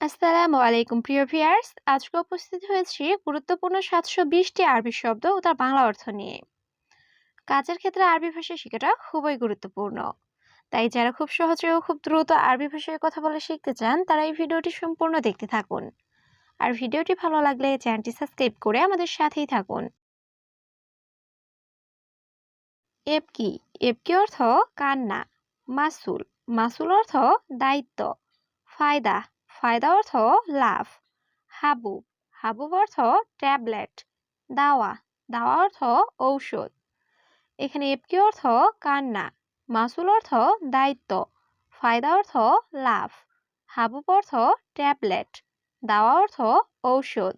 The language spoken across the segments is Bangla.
আসসালামু আলাইকুম, প্রিয় ভিউয়ার্স। আজকে উপস্থিত হয়েছি গুরুত্বপূর্ণ সাতশো বিশটি আরবি শব্দ ও তার বাংলা অর্থ নিয়ে। কাজের ক্ষেত্রে আরবি ভাষা শেখাটা খুবই গুরুত্বপূর্ণ। তাই যারা খুব সহজে ও খুব দ্রুত আরবি ভাষায় কথা বলে শিখতে চান, তারা এই ভিডিওটি সম্পূর্ণ দেখতে থাকুন। আর ভিডিওটি ভালো লাগলে চ্যানেলটি সাবস্ক্রাইব করে আমাদের সাথেই থাকুন। এপকি। এপকি অর্থ কান্না, মাসুল। মাসুল অর্থ দায়িত্ব, ফায়দা ফায়দা অর্থ লাভ। হাবুব হাবুব অর্থ ট্যাবলেট। দাওয়া দাওয়া অর্থ ঔষধ। এখানে এপকি অর্থ কান্না, মাসুল অর্থ দায়িত্ব, ফায়দা অর্থ লাভ। হাবুব অর্থ ট্যাবলেট, দাওয়া অর্থ ঔষধ।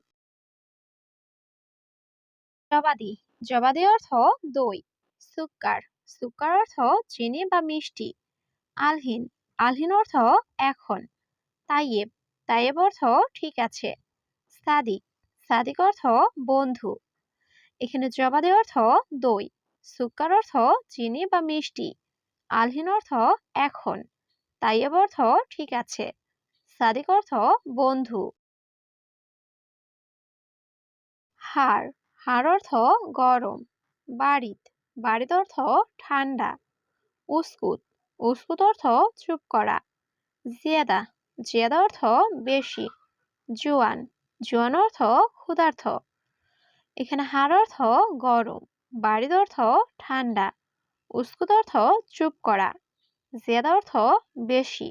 জবাদি জবাদি অর্থ দই, সুক্কার সুক্কার অর্থ চিনি বা মিষ্টি। আলহিন আলহিন অর্থ এখন। তাইয়েব তাইয়েব অর্থ ঠিক আছে। সাদিক সাদিক অর্থ বন্ধু। এখানে জবাদি অর্থ দই, সুক্কার অর্থ চিনি বা মিষ্টি, আলহিন অর্থ এখন তাইয়েব অর্থ ঠিক আছে। সাদিক অর্থ বন্ধু। হাড় হাড় অর্থ গরম, বাড়িত বাড়িত অর্থ ঠান্ডা, উস্কুত উস্কুত অর্থ চুপ করা, জিয়াদা জিয়াদা অর্থ বেশি। জোয়ান। জোয়ান অর্থ ক্ষুধার্থ। এখানে হাড় অর্থ গরম। বাড়ির অর্থ ঠান্ডা। উস্কুত অর্থ চুপ করা। জিয়াদা অর্থ বেশি।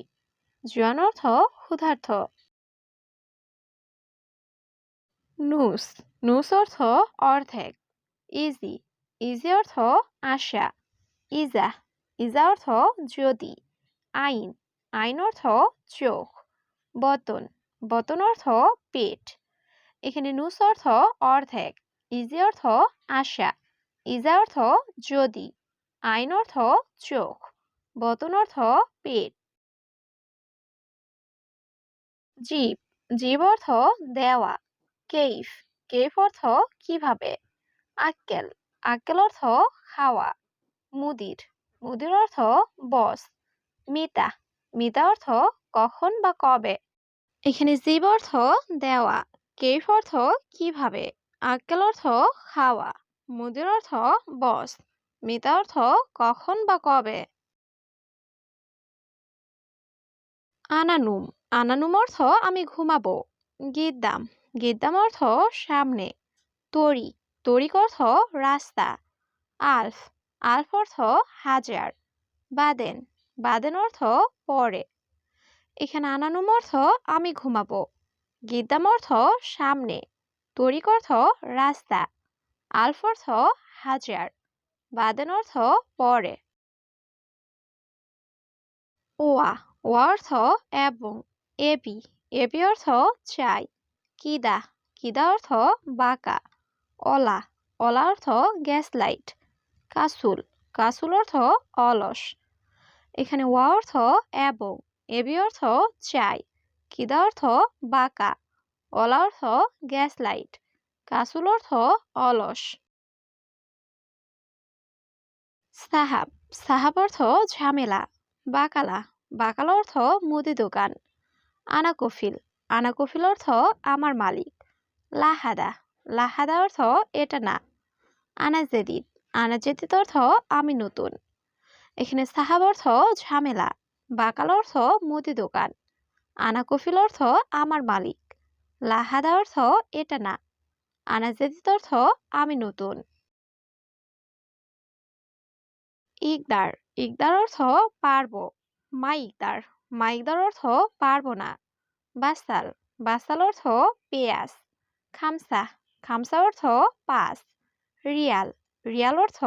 জোয়ান অর্থ ক্ষুধার্থ। নুস। নুস অর্থ অর্ধেক। ইজি। ইজি অর্থ আশা। ইজা ইজা অর্থ যদি। আইন। আইন অর্থ চোখ। বতন। বতন অর্থ পেট। এখানে নুস অর্থ অর্ধেক, ইজি অর্থ আশা, ইজা অর্থ যদি, আইন অর্থ চোখ, বতন অর্থ পেট। জীব জীব অর্থ দেওয়া, কেইফ কেইফ অর্থ কীভাবে, আক্কেল আক্কেল অর্থ খাওয়া, মুদির মুদির অর্থ বস, মিতা মিতা অর্থ কখন বা কবে এখানে জীব অর্থ দেওয়া কেইফ অর্থ কীভাবে, আক্কেল অর্থ খাওয়া, মুদির অর্থ বস, মিতা অর্থ কখন বা কবে। আনানুম আনানুম অর্থ আমি ঘুমাবো, গিদ্দাম গিদ্দাম অর্থ সামনে, তরি, তরিক অর্থ রাস্তা, আলফ আলফ অর্থ হাজার, বাদেন বাদেন অর্থ পরে। এখানে আনানুম অর্থ আমি ঘুমাবো। গিদ্দাম অর্থ সামনে। তরিক অর্থ রাস্তা। আলফ অর্থ হাজার বাদেন অর্থ পরে। ওয়া। ওয়া অর্থ এবং। এবি। এবি অর্থ চাই। কিদা। কিদা অর্থ বাঁকা। অলা। অলা অর্থ গ্যাস লাইট কাসুল। কাসুল অর্থ অলস। এখানে ওয়া অর্থ এবং। এবি অর্থ চাই কিদা অর্থ বাঁকা, অলা অর্থ গ্যাস লাইট কাসুল অর্থ অলস। সাহাব সাহাব অর্থ ঝামেলা, বাকালা বাকালা অর্থ মুদি দোকান। আনাকফিল আনাকফিল অর্থ আমার মালিক। লাহাদা লাহাদা অর্থ এটা না। আনাজেদিদ আনাজেদিদ অর্থ আমি নতুন। এখানে সাহাব অর্থ ঝামেলা বাকাল অর্থ মুদি দোকান আনাকফিল অর্থ আমার মালিক, লাহাদা অর্থ এটা না আনাজেদিদ অর্থ আমি নতুন। ইকদার ইকদার অর্থ পারব মাইকদার মাইকদার অর্থ পারব না, বাসাল বাসাল অর্থ পেঁয়াজ, খামসা খামসা অর্থ পাঁচ, রিয়াল রিয়াল অর্থ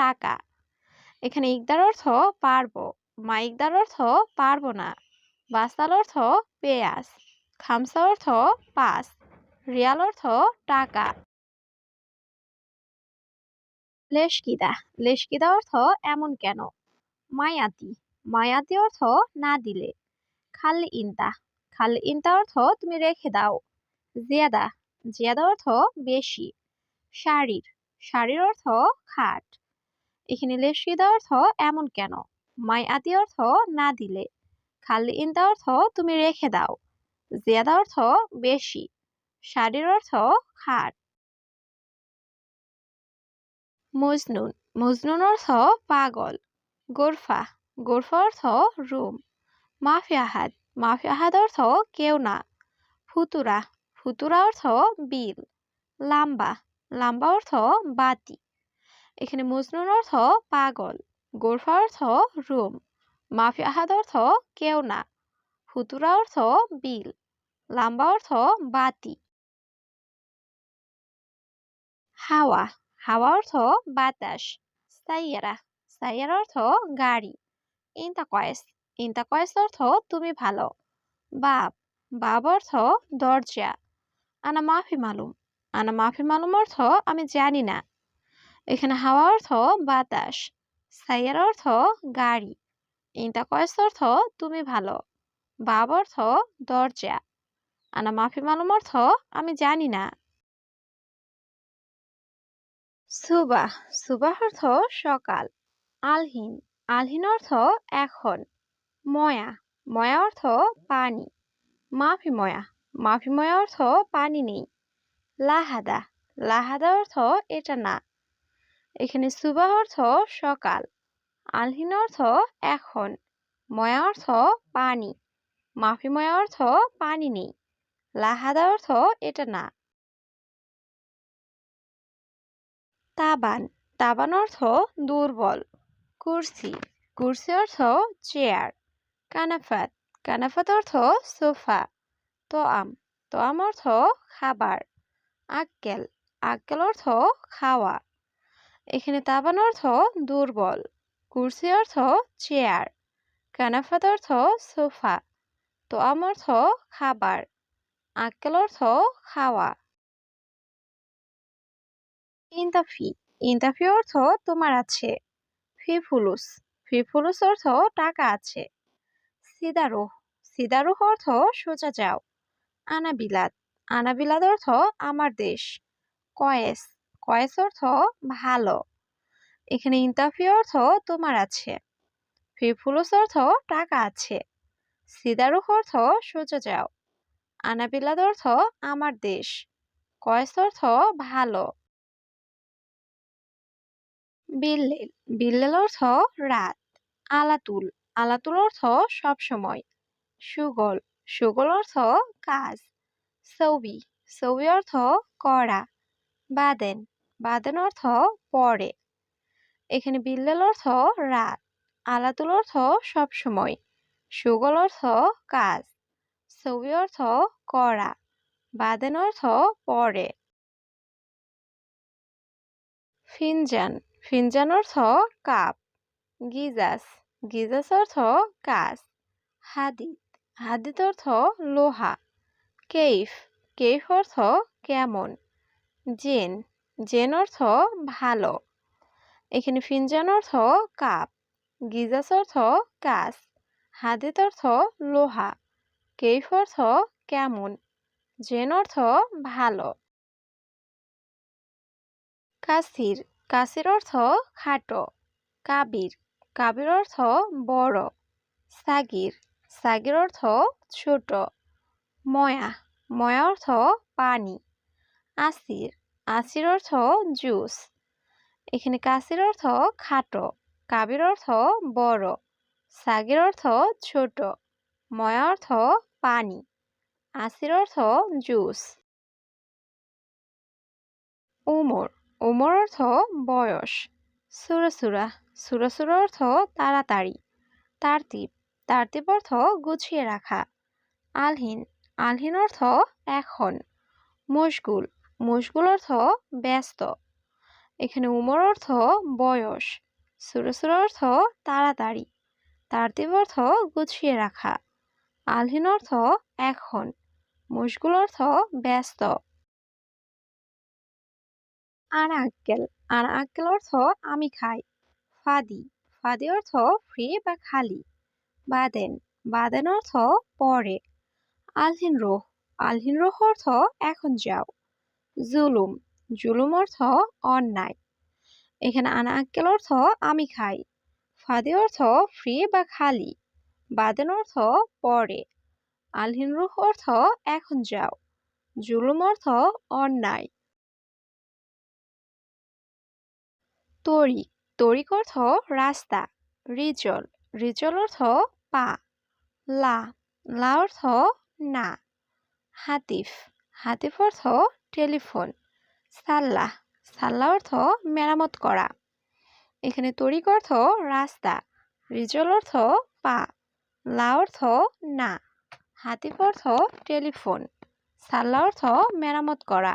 টাকা, এখানে ইকদার অর্থ পারব। মাইকদার অর্থ পারব না বাসাল অর্থ পেঁয়াজ, খামসা অর্থ পাঁচ, রিয়াল অর্থ টাকা। লেশকিদা লেশকিদা অর্থ এমন কেন? মায়াতি মায়াতি অর্থ না দিলে। খাল ইনতা খাল ইনতা অর্থ তুমি রেখে দাও। জিয়াদা জিয়াদা অর্থ বেশি। শাড়ির শাড়ির অর্থ খাট। এখানে লেশকিদা অর্থ এমন কেন? মাই আতি অর্থ না দিলে, খালি ইনতা অর্থ তুমি রেখে দাও, জিয়াদা অর্থ বেশি, শাড়ির অর্থ খাট মজনুন মজনুন অর্থ পাগল, গোরফা গোরফা অর্থ রুম, মাফি আহাদ মাফি আহাদ অর্থ কেউ না, ফুতুরা ফুতুরা অর্থ বিল, লাম্বা লাম্বা অর্থ বাতি, এখানে মজনুন অর্থ পাগল। গোরফা অর্থ রুম, মাফি আহাদ অর্থ কেউ না ফুতুরা অর্থ বিল, লাম্বা অর্থ বাতি। হাওয়া হাওয়া অর্থ বাতাস, সাইয়ারা সাইয়ারা অর্থ গাড়ি। ইন্তা কয়েস ইন্তা কয়েস অর্থ তুমি ভালো। বাপ বাব অর্থ দরজা। আনা মাফি মালুম, আনা মাফি মালুম অর্থ আমি জানি না। এখানে হাওয়া অর্থ বাতাস। সাইয়ার অর্থ গাড়ি। ইন্তা কয়েস অর্থ তুমি ভালো। বাব অর্থ দরজা। আনা মাফি মালুম অর্থ আমি জানি না। সুবাহ। সুবাহ অর্থ সকাল। আলহিন। আলহিন অর্থ এখন। ময়া। ময়া অর্থ পানি। মাফি ময়া। মাফি ময়া অর্থ পানি নেই। লাহাদা। লাহাদা অর্থ এটা না। এখানে সুবাহ অর্থ সকাল, আলহিন অর্থ এখন, ময়া অর্থ পানি মাফি ময়া অর্থ পানি নেই, লাহাদা অর্থ এটা না। তাবান তাবান অর্থ দুর্বল, কুরসি কুরসি অর্থ চেয়ার, কানাফাত কানাফাত অর্থ সোফা, তোয়াম তোয়াম অর্থ খাবার, আক্কেল আক্কেল অর্থ খাওয়া। এখানে তাবান অর্থ দুর্বল, কুরসি অর্থ চেয়ার, কানাফাত অর্থ সোফা, তোয়াম অর্থ খাবার, আক্কেল অর্থ খাওয়া। ইন্তাফি ইন্তাফি অর্থ তোমার আছে। ফি ফুলুস ফি ফুলুস অর্থ টাকা আছে। সিদারুহ সিদারুহ অর্থ সোজা যাও। আনাবিলাদ আনাবিলাদ অর্থ আমার দেশ। কয়েস কয়েস অর্থ ভালো। এখানে ইন্তাফি অর্থ তোমার আছে। ফি ফুলুস অর্থ টাকা আছে। সিদারুহ অর্থ সোজা যাও। আনাবিলাদ অর্থ আমার দেশ। কয়েস অর্থ ভালো। বিল্লেল। বিল্লেল অর্থ রাত। আলাতুল। আলাতুল অর্থ সবসময় সুগল। সুগল অর্থ কাজ। সৌবি। সৌবি অর্থ করা। বাদেন। বাদেন অর্থ পরে। এখানে বিল্লেল অর্থ রাত, আলাতুল অর্থ সবসময় সুগল অর্থ কাজ, সৌবি অর্থ করা বাদেন অর্থ পরে। ফিনজান ফিনজান অর্থ কাপ, গিজাস গিজাস অর্থ কাজ, হাদিদ হাদিদ অর্থ লোহা, কেইফ কেইফ অর্থ কেমন, জেন জেন অর্থ ভালো। এখানে ফিনজান অর্থ কাপ, গিজাস অর্থ কাজ হাদিত অর্থ লোহা, কেইফ অর্থ কেমন জেন অর্থ ভালো। কাসির কাসির অর্থ খাটো, কাবির কাবির অর্থ বড়, সাগির সাগির অর্থ ছোট, ময়া ময়া অর্থ পানি, আসির আসির অর্থ জুস। এখানে কাসির অর্থ খাটো, কাবির অর্থ বড়, সাগির অর্থ ছোট, ময়া অর্থ পানি আসির অর্থ জুস। উমর ওমর অর্থ বয়স সুরাসুরা সুরাসুরা অর্থ তাড়াতাড়ি তারতিব তারতিব অর্থ গুছিয়ে রাখা, আলহিন আলহিন অর্থ এখন, মশগুল মশগুল অর্থ ব্যস্ত। এখানে উমর অর্থ বয়স। সুরসুর অর্থ তাড়াতাড়ি। তারতিব অর্থ গুছিয়ে রাখা। আলহিন অর্থ এখন। মশগুল অর্থ ব্যস্ত। আনা আক্কেল আনা আক্কেল অর্থ আমি খাই। ফাদি। ফাদি অর্থ ফ্রি বা খালি। বাদেন। বাদেন অর্থ পরে। আলহিন রোহ। আলহিন রোহ অর্থ এখন যাও। জুলুম। জুলুম অর্থ অন্যায়। এখানে আনা আক্কেল অর্থ আমি খাই। ফাদি অর্থ ফ্রি বা খালি। বাদেন অর্থ পরে আলহীন রুহ অর্থ এখন যাও। জুলুম অর্থ অন্যায়। তরিক। তরিক অর্থ রাস্তা। রিজল। রিজল অর্থ পা। লা। লা অর্থ না। হাতিফ। হাতিফ অর্থ টেলিফোন। সাল্লাহ। সাল্লাহ অর্থ মেরামত করা। এখানে তরিক অর্থ রাস্তা। রিজল অর্থ পা। লা অর্থ না। হাতিফ অর্থ টেলিফোন। সাল্লা অর্থ মেরামত করা।